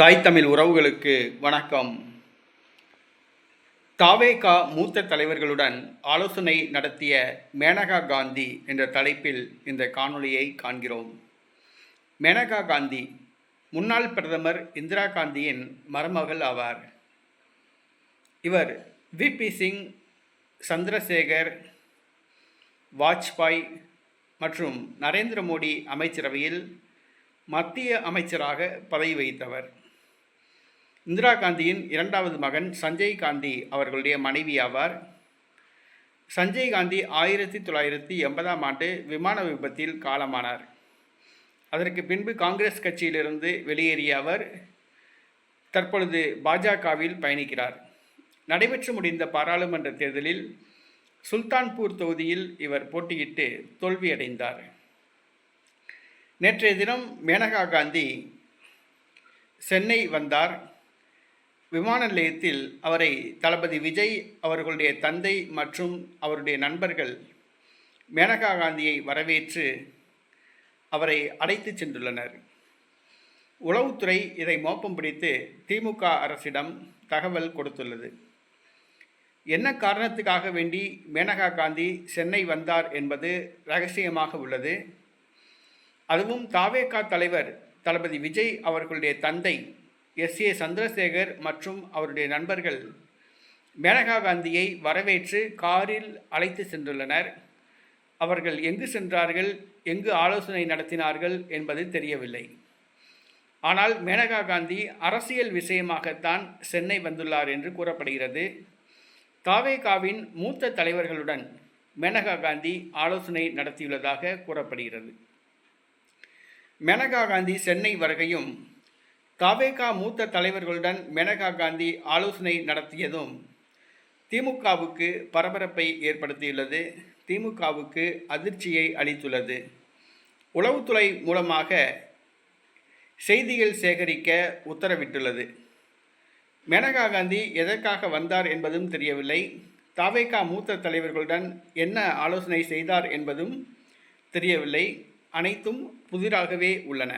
தாய் தமிழ் உறவுகளுக்கு வணக்கம். தாவேகா மூத்த தலைவர்களுடன் ஆலோசனை நடத்திய மேனகா காந்தி என்ற தலைப்பில் இந்த காணொளியை காண்கிறோம். மேனகா காந்தி முன்னாள் பிரதமர் இந்திரா காந்தியின் மருமகள் ஆவார். இவர் விபி சிங் சந்திரசேகர் வாஜ்பாய் மற்றும் நரேந்திர மோடி அமைச்சரவையில் மத்திய அமைச்சராக பதவி வகித்தவர். இந்திரா காந்தியின் இரண்டாவது மகன் சஞ்சய் காந்தி அவர்களுடைய மனைவி ஆவார். சஞ்சய் காந்தி ஆயிரத்தி தொள்ளாயிரத்தி எண்பதாம் ஆண்டு விமான விபத்தில் காலமானார். அதற்கு பின்பு காங்கிரஸ் கட்சியிலிருந்து வெளியேறிய அவர் தற்பொழுது பாஜகவில் பயணிக்கிறார். நடைபெற்று முடிந்த பாராளுமன்ற தேர்தலில் சுல்தான்பூர் தொகுதியில் இவர் போட்டியிட்டு தோல்வியடைந்தார். நேற்றைய தினம் மேனகா காந்தி சென்னை வந்தார். விமான நிலையத்தில் அவரை தளபதி விஜய் அவர்களுடைய தந்தை மற்றும் அவருடைய நண்பர்கள் மேனகா காந்தியை வரவேற்று அவரை அழைத்து சென்றுள்ளனர். உளவுத்துறை இதை மோப்பம் பிடித்து திமுக அரசிடம் தகவல் கொடுத்துள்ளது. என்ன காரணத்துக்காக வேண்டி மேனகா காந்தி சென்னை வந்தார் என்பது ரகசியமாக உள்ளது. அதுவும் தாவேகா தலைவர் தளபதி விஜய் அவர்களுடைய தந்தை எஸ். ஏ. சந்திரசேகர் மற்றும் அவருடைய நண்பர்கள் மேனகா காந்தியை வரவேற்று காரில் அழைத்து சென்றுள்ளனர். அவர்கள் எங்கு சென்றார்கள் எங்கு ஆலோசனை நடத்தினார்கள் என்பது தெரியவில்லை. ஆனால் மேனகா காந்தி அரசியல் விஷயமாகத்தான் சென்னை வந்துள்ளார் என்று கூறப்படுகிறது. தாவேகாவின் மூத்த தலைவர்களுடன் மேனகா காந்தி ஆலோசனை நடத்தியுள்ளதாக கூறப்படுகிறது. மேனகா காந்தி சென்னை வருகையும் தாவேகா மூத்த தலைவர்களுடன் மேனகா காந்தி ஆலோசனை நடத்தியதும் திமுகவுக்கு பரபரப்பை ஏற்படுத்தியுள்ளது. திமுகவுக்கு அதிர்ச்சியை அளித்துள்ளது. உளவுத்துறை மூலமாக செய்திகள் சேகரிக்க உத்தரவிட்டுள்ளது. மேனகா காந்தி எதற்காக வந்தார் என்பதும் தெரியவில்லை. தாவேகா மூத்த தலைவர்களுடன் என்ன ஆலோசனை செய்தார் என்பதும் தெரியவில்லை. அனைத்தும் புதிராகவே உள்ளன.